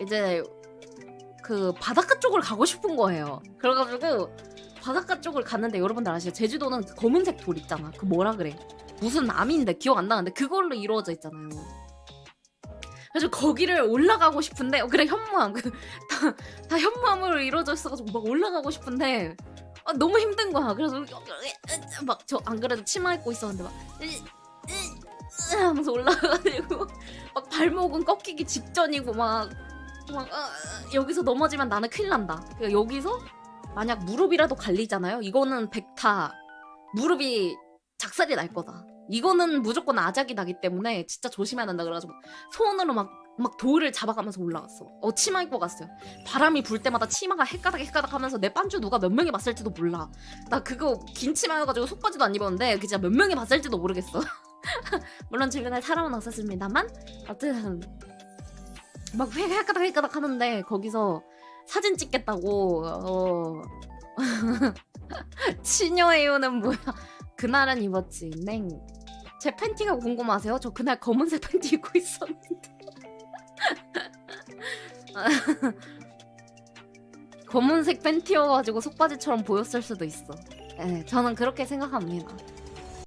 이제 그 바닷가 쪽을 가고 싶은 거예요. 그래가지고 바닷가 쪽을 갔는데 여러분들 아시죠? 제주도는 그 검은색 돌 있잖아. 그 뭐라 그래? 무슨 암인데 기억 안 나는데 그걸로 이루어져 있잖아요. 그래서 거기를 올라가고 싶은데 어, 그래 현무암 그, 다, 다 현무암으로 이루어져 있어가지고 막 올라가고 싶은데 아, 너무 힘든 거야. 그래서 막 저 안 그래도 치마 입고 있었는데 막 하면서 올라가가지고 막 발목은 꺾이기 직전이고 막, 막 아, 여기서 넘어지면 나는 큰일 난다. 그러니까 여기서 만약 무릎이라도 갈리잖아요. 이거는 백타 무릎이 작살이 날 거다. 이거는 무조건 아작이 나기 때문에 진짜 조심해야 된다 그래가지고 손으로 막, 막 돌을 잡아가면서 올라갔어. 어, 치마 입고 갔어요. 바람이 불 때마다 치마가 헷가닥 헷가닥 하면서 내 반주 누가 몇 명이 봤을지도 몰라. 나 그거 긴 치마여가지고 속바지도 안 입었는데 그 진짜 몇 명이 봤을지도 모르겠어. 물론 주변에 사람은 없었습니다만 어쨌든 막 획가닥 획가닥 하는데 거기서 사진 찍겠다고 어. 치녀에요는 뭐야? 그날은 입었지. 냉 제 팬티가 궁금하세요? 저 그날 검은색 팬티 입고 있었는데. 검은색 팬티여가지고 속바지처럼 보였을 수도 있어. 네, 저는 그렇게 생각합니다